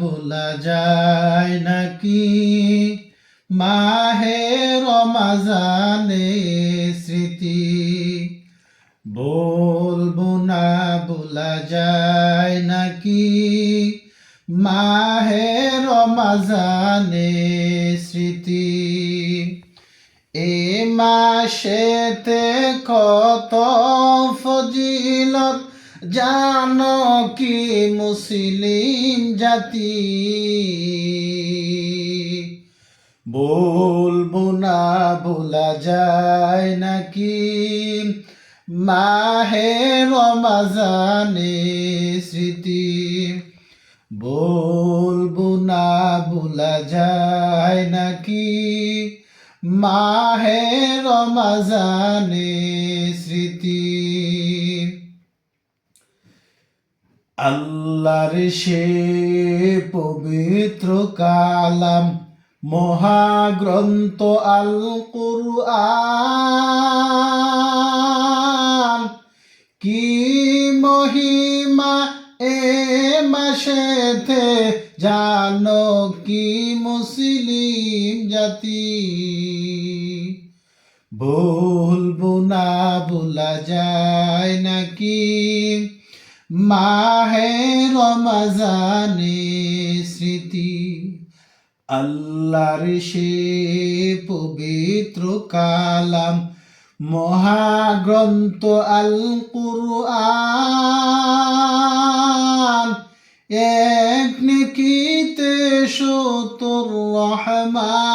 বলা যায় নাকি? মাহে রমাজানে স্মৃতি। বলব না বলা যায় নাকি? মাহে রমাজানে স্মৃতি। এ মাসেতে কত ফজিলত জানো কি মুসলিম জাতি? বলব না বলা যায় নাকি? মাহে রমাজানে স্মৃতি। বলব না বলা যায় নাকি? মাহে রমাজানে স্মৃতি। আল্লাহর সে পবিত্র কালাম, মহাগ্রন্থ আল কুরআন কি মহিমা এ মাসেতে জানো কি মুসলিম জাতি? বলব না বলা যায় নাকি? মাহে রমাজানে স্মৃতি, আল্লাহর সে পবিত্র কালাম। মহাগ্রন্থ আল কুরআন এক নিকিতে সতর রহমান।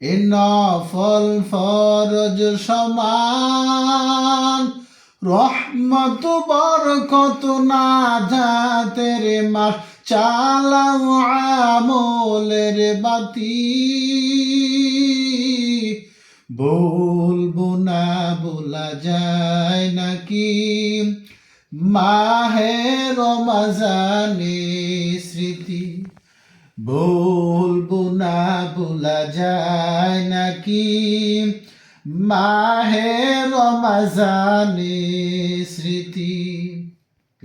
এ নফল ফরজ সমান রহমত, বরকত না যাতের মাস, চালাও আমলের বাতি। বলব না, বলা যায় নাকি? মাহে রমাজানে স্মৃতি। বলব না, বলা যায় নাকি? মাহে রমাজানে স্মৃতি